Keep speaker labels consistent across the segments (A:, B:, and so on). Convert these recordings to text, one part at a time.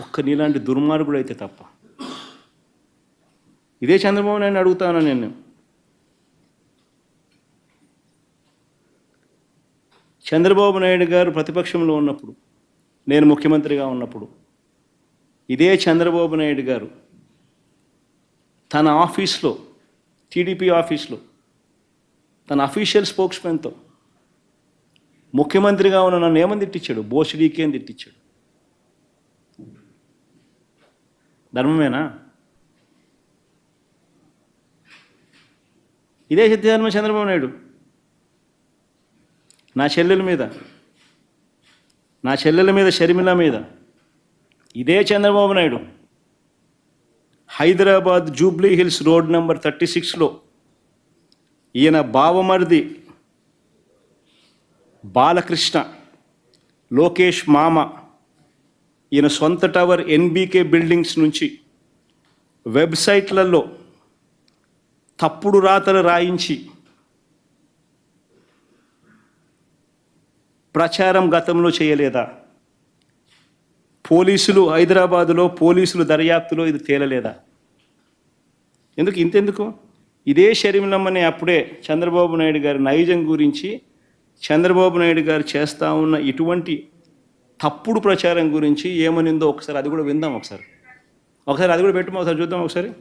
A: ఒక్క నీలాంటి దుర్మార్గుడు అయితే తప్ప. ఇదే చంద్రబాబు నాయుడు అడుగుతాను నేను చంద్రబాబు నాయుడు గారు ప్రతిపక్షంలో ఉన్నప్పుడు నేను ముఖ్యమంత్రిగా ఉన్నప్పుడు ఇదే చంద్రబాబు నాయుడు గారు తన ఆఫీస్లో టీడీపీ ఆఫీస్లో తన అఫీషియల్ స్పోక్స్మెన్తో ముఖ్యమంత్రిగా ఉన్న నన్ను ఏమని తిట్టించాడు? బోసిడీకి అని తిట్టించాడు? ధర్మమేనా? ఇదే సత్యధర్మ చంద్రబాబు నాయుడు. నా చెల్లెల మీద నా చెల్లెల మీద షర్మిల మీద ఇదే Chandrababu Naidu. Hyderabad Jubilee Hills road number thirty సిక్స్లో ఈయన బావమరిది బాలకృష్ణ లోకేష్ మామ ఈయన సొంత టవర్ ఎన్బీకే బిల్డింగ్స్ నుంచి వెబ్సైట్లలో తప్పుడు రాతలు రాయించి ప్రచారం గతంలో చేయలేదా? పోలీసులు హైదరాబాదులో పోలీసులు దర్యాప్తులో ఇది తేలలేదా? ఎందుకు ఇంతెందుకు? ఇదే షర్మిలమ్మని అప్పుడే చంద్రబాబు నాయుడు గారి నైజం గురించి చంద్రబాబు నాయుడు గారు చేస్తూ ఉన్న ఇటువంటి తప్పుడు ప్రచారం గురించి ఏమనిందో ఒకసారి అది కూడా విందాం ఒకసారి. ఒకసారి అది కూడా పెట్టుమా ఒకసారి చూద్దాం ఒకసారి.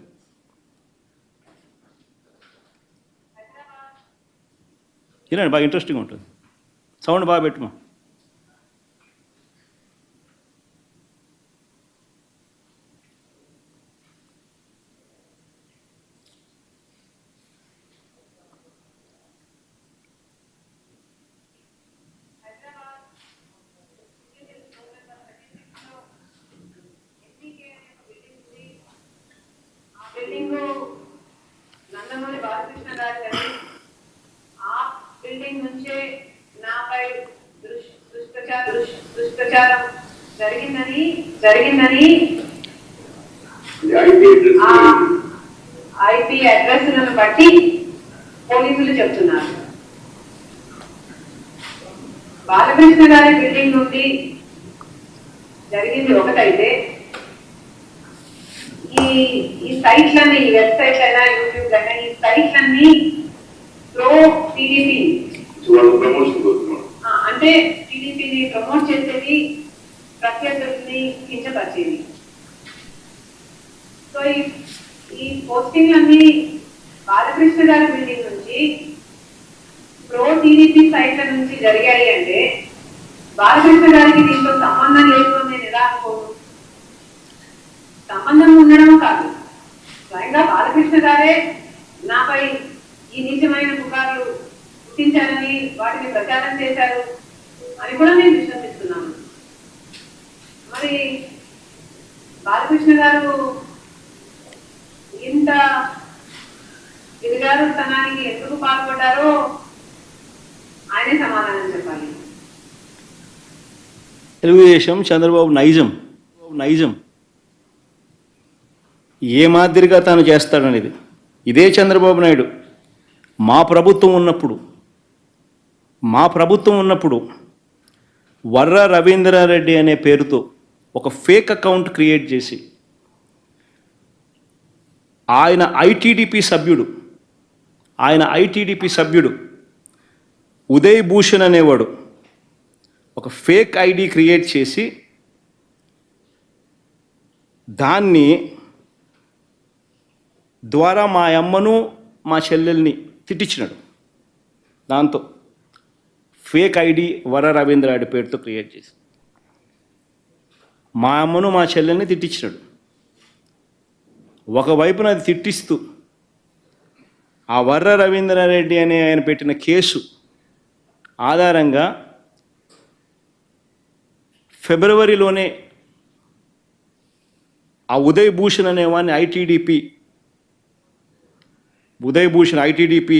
A: వినండి బాగా ఇంట్రెస్టింగ్ ఉంటుంది. సౌండ్ బాగా పెట్టుమా
B: ఆ బిల్డింగ్ నందమూరి బాలకృష్ణ గారి గది. ఆ బిల్డింగ్ నుంచే నాపై దుష్- దుష్ప్రచారం దుష్- దుష్ప్రచారం జరిగిందని జరిగిందని ఐపీ అడ్రస్లను బట్టి పోలీసులు చెప్తున్నారు. బాలకృష్ణ గారి బిల్డింగ్ నుండి జరిగింది ఒకటైతే ఈ ఈ సైట్లన్నీ ఈ వెబ్సైట్ అయినా యూట్యూబ్ అయినా ఈ సైట్లన్నీ ప్రో టీడీపీ
C: ప్రమోషన్
B: అంటే టీడీపీని ప్రమోట్ చేసేది ప్రత్యర్థుల్ని కించపరిచేది. సో ఈ పోస్టింగ్ అన్ని బాలకృష్ణ గారి బిల్డింగ్ నుంచి ప్రో టీడీపీ సైట్ల నుంచి జరిగాయి అంటే బాలకృష్ణ గారికి దీంతో సంబంధం లేదు అని నేను ఎలా అనుకోను? సంబంధం ఉండడం కాదు. స్వయంగా బాలకృష్ణ గారే నాపై ఈ నీచమైన పుకార్లు పుట్టించారని వాటిని ప్రచారం చేశారు. అని కూడా నేను విశ్వసిస్తున్నాను. మరి బాలకృష్ణ గారు ఇంత దిగజారుతనానికి ఎందుకు పాల్పడ్డారో ఆయనే సమాధానం చెప్పాలి.
A: తెలుగుదేశం చంద్రబాబు నైజం నైజం. ఏ మాదిరిగా తాను చేస్తాడనేది. ఇదే చంద్రబాబు నాయుడు. మా ప్రభుత్వం ఉన్నప్పుడు మా ప్రభుత్వం ఉన్నప్పుడు వర్ర రవీంద్రారెడ్డి అనే పేరుతో ఒక ఫేక్ అకౌంట్ క్రియేట్ చేసి ఆయన ఐటీడీపీ సభ్యుడు ఆయన ఐటీడీపీ సభ్యుడు ఉదయ్ భూషణ్ అనేవాడు ఒక ఫేక్ ఐడి క్రియేట్ చేసి దాన్ని ద్వారా మా అమ్మను మా చెల్లెల్ని తిట్టించినాడు. దాంతో ఫేక్ ఐడి వర రవీంద్ర రవీంద్రాడి పేరుతో క్రియేట్ చేసి మా అమ్మను మా చెల్లెల్ని తిట్టించినాడు. ఒకవైపున అది తిట్టిస్తూ ఆ వర్ర రవీంద్రారెడ్డి అనే ఆయన పెట్టిన కేసు ఆధారంగా ఫిబ్రవరిలోనే ఆ ఉదయ్ భూషణ్ అనేవాడిని ITDP Uday Bhushan ITDP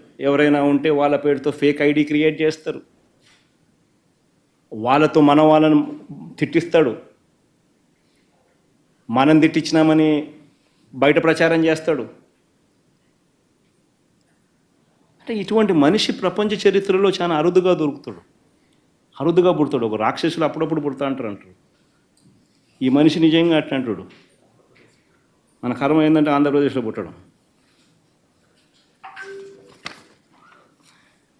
A: ఎవరైనా ఉంటే వాళ్ళ పేరుతో ఫేక్ ఐడి క్రియేట్ చేస్తారు. వాళ్ళతో మన వాళ్ళను తిట్టిస్తాడు. మనం తిట్టించినామని బయట ప్రచారం చేస్తాడు. అంటే ఇటువంటి మనిషి ప్రపంచ చరిత్రలో చాలా అరుదుగా దొరుకుతాడు. అరుదుగా పుడతాడు. ఒక రాక్షసులు అప్పుడప్పుడు పుడతా అంటారు అంటారు. ఈ మనిషి నిజంగా అట్లా అంటాడు. మన కర్మ ఏంటంటే ఆంధ్రప్రదేశ్లో పుట్టడం.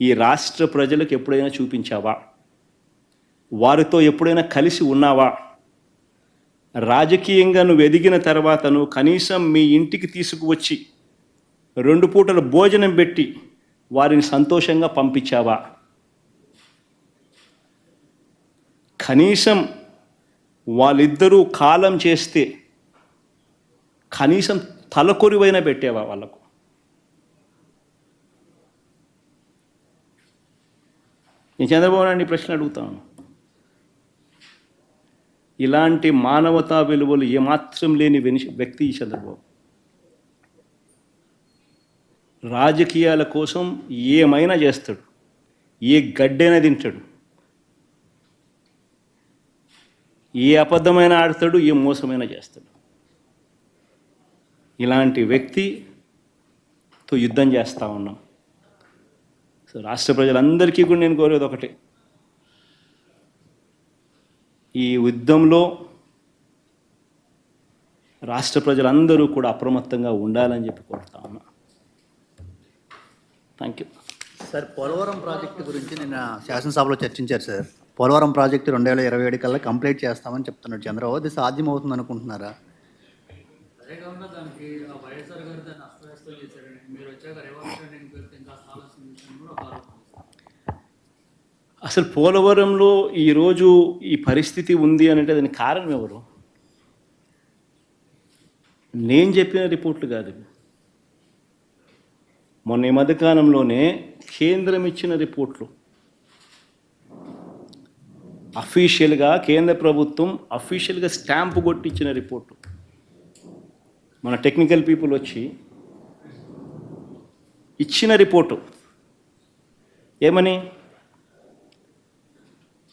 A: ఈ రాష్ట్ర ప్రజలకు ఎప్పుడైనా చూపించావా? వారితో ఎప్పుడైనా కలిసి ఉన్నావా? రాజకీయంగా నువ్వు ఎదిగిన తర్వాత నువ్వు కనీసం మీ ఇంటికి తీసుకువచ్చి రెండు పూటల భోజనం పెట్టి వారిని సంతోషంగా పంపించావా? కనీసం వాళ్ళిద్దరూ కాలం చేస్తే కనీసం తలకొరివైనా పెట్టేవా వాళ్ళకు? నేను చంద్రబాబు నాయుడు ప్రశ్న అడుగుతాను ఇలాంటి మానవతా విలువలు ఏమాత్రం లేని వ్యక్తి ఈ చంద్రబాబు. రాజకీయాల కోసం ఏమైనా చేస్తాడు ఏ గడ్డైనా తింటాడు ఏ అబద్ధమైన ఆడతాడు ఏ మోసమైనా చేస్తాడు. ఇలాంటి వ్యక్తితో యుద్ధం చేస్తూ ఉన్నాం. సో రాష్ట్ర ప్రజలందరికీ కూడా నేను కోరేది ఒకటే. ఈ యుద్ధంలో రాష్ట్ర ప్రజలందరూ కూడా అప్రమత్తంగా ఉండాలని చెప్పి కోరుతా ఉన్నా. Thank you
D: sir Polavaram project గురించి నిన్న శాసనసభలో చర్చించారు సార్. పోలవరం ప్రాజెక్టు రెండు వేల ఇరవై ఏడు కల్లా కంప్లీట్ చేస్తామని చెప్తున్నాడు చంద్రబాబు. అది సాధ్యమవుతుంది అనుకుంటున్నారా?
E: అదే కాకుండా దానికి ఆ వైఎస్ఆర్ గారు దాన్ని అస్తవ్యస్తం మీరు వచ్చాక రివర్స్ పెడితే
A: అసలు పోలవరంలో ఈరోజు ఈ పరిస్థితి ఉంది అని అంటే దానికి కారణం ఎవరు? నేను చెప్పిన రిపోర్ట్లు కాదు. మొన్న ఈ మధ్యకాలంలోనే కేంద్రం ఇచ్చిన రిపోర్ట్లు. అఫీషియల్గా కేంద్ర ప్రభుత్వం అఫీషియల్గా స్టాంపు కొట్టించిన రిపోర్టు. మన టెక్నికల్ పీపుల్ వచ్చి ఇచ్చిన రిపోర్టు. ఏమని?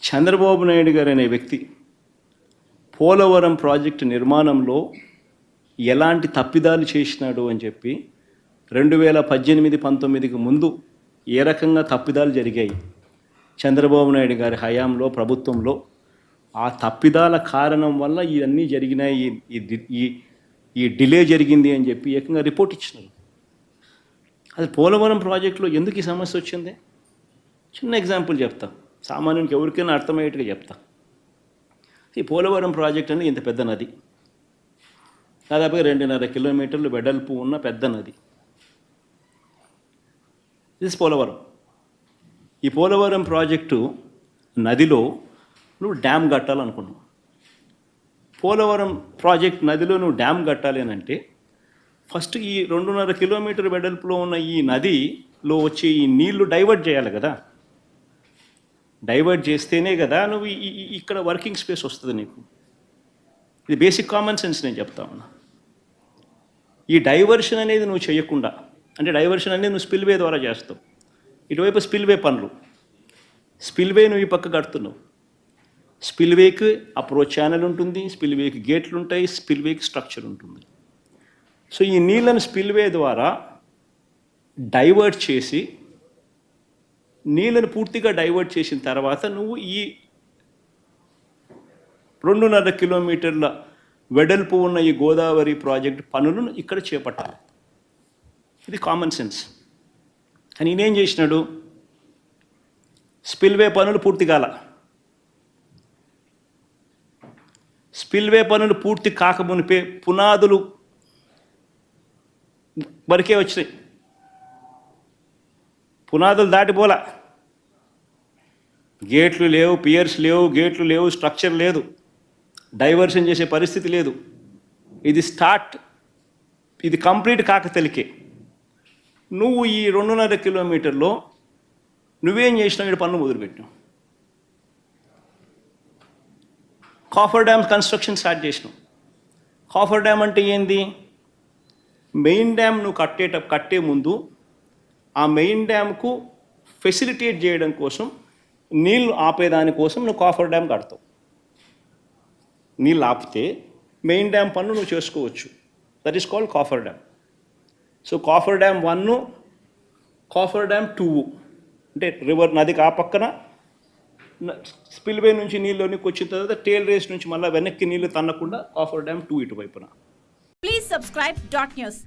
A: చంద్రబాబు నాయుడు గారు అనే వ్యక్తి పోలవరం ప్రాజెక్టు నిర్మాణంలో ఎలాంటి తప్పిదాలు చేసినాడు అని చెప్పి రెండు వేల పద్దెనిమిది పంతొమ్మిదికి ముందు ఏ రకంగా తప్పిదాలు జరిగాయి? చంద్రబాబు నాయుడు గారి హయాంలో ప్రభుత్వంలో ఆ తప్పిదాల కారణం వల్ల ఇవన్నీ జరిగినాయి ఈ- ఈ ఈ డిలే జరిగింది అని చెప్పి ఏకంగా రిపోర్ట్ ఇచ్చినారు. అది పోలవరం ప్రాజెక్టులో ఎందుకు ఈ సమస్య వచ్చింది? చిన్న ఎగ్జాంపుల్ చెప్తాను సామాన్యునికి ఎవరికైనా అర్థమయ్యేట్టుగా చెప్తా. ఈ పోలవరం ప్రాజెక్ట్ అనేది ఇంత పెద్ద నది. దాదాపుగా రెండున్నర కిలోమీటర్లు వెడల్పు ఉన్న పెద్ద నది. ఇది పోలవరం. ఈ పోలవరం ప్రాజెక్టు నదిలో నువ్వు డ్యామ్ కట్టాలనుకున్నావు. పోలవరం ప్రాజెక్ట్ నదిలో నువ్వు డ్యామ్ కట్టాలి అని అంటే ఫస్ట్ ఈ రెండున్నర కిలోమీటర్ వెడల్పులో ఉన్న ఈ నదిలో వచ్చే ఈ నీళ్ళు డైవర్ట్ చేయాలి కదా. డైవర్ట్ చేస్తేనే కదా నువ్వు ఈ- ఇక్కడ వర్కింగ్ స్పేస్ వస్తుంది నీకు. ఇది బేసిక్ కామన్ సెన్స్ నేను చెప్తా ఉన్నా. ఈ డైవర్షన్ అనేది నువ్వు చేయకుండా అంటే డైవర్షన్ అనేది నువ్వు స్పిల్వే ద్వారా చేస్తావు. ఇటువైపు స్పిల్వే పనులు. స్పిల్వే నువ్వు ఈ పక్క కడుతున్నావు. స్పిల్వేకి అప్రోచ్ ఛానల్ ఉంటుంది స్పిల్వేకి గేట్లు ఉంటాయి స్పిల్వేకి స్ట్రక్చర్ ఉంటుంది. సో ఈ నీళ్ళను స్పిల్వే ద్వారా డైవర్ట్ చేసి నీళ్ళను పూర్తిగా డైవర్ట్ చేసిన తర్వాత నువ్వు ఈ రెండున్నర కిలోమీటర్ల వెడల్పు ఉన్న ఈ గోదావరి ప్రాజెక్ట్ పనులను ఇక్కడ చేపట్టాలి. ఇది కామన్ సెన్స్ కానీ నేనేం చేసినాడు? స్పిల్వే పనులు పూర్తి కాల. స్పిల్వే పనులు పూర్తి కాకమునిపే పునాదులు వరకే వచ్చినాయి. పునాదులు దాటిపోలా. గేట్లు లేవు పియర్స్ లేవు గేట్లు లేవు స్ట్రక్చర్ లేదు. డైవర్షన్ చేసే పరిస్థితి లేదు. ఇది స్టార్ట్. ఇది కంప్లీట్ కాక తెలికే నువ్వు ఈ రెండున్నర కిలోమీటర్లో నువ్వేం చేసినావు? ఇక్కడ పన్ను మొదలుపెట్టినావు. కాఫర్ డ్యామ్ కన్స్ట్రక్షన్ స్టార్ట్ చేసినావు. కాఫర్ డ్యామ్ అంటే ఏంది? మెయిన్ డ్యామ్ నువ్వు కట్టేట కట్టే ముందు ఆ మెయిన్ డ్యామ్కు ఫెసిలిటేట్ చేయడం కోసం నీళ్ళు ఆపేదాని కోసం నువ్వు కాఫర్ డ్యామ్ కడతావు. నీళ్ళు ఆపితే మెయిన్ డ్యామ్ పనులు నువ్వు చేసుకోవచ్చు. That is called coffer dam. So coffer dam one coffer dam two అంటే రివర్ నదికి ఆ పక్కన స్పిల్వే నుంచి నీళ్ళలోనికి వచ్చిన తర్వాత టేల్ రేస్ నుంచి మళ్ళీ వెనక్కి నీళ్ళు తన్నకుండా coffer dam two ఇటువైపున.
F: Please subscribe dot news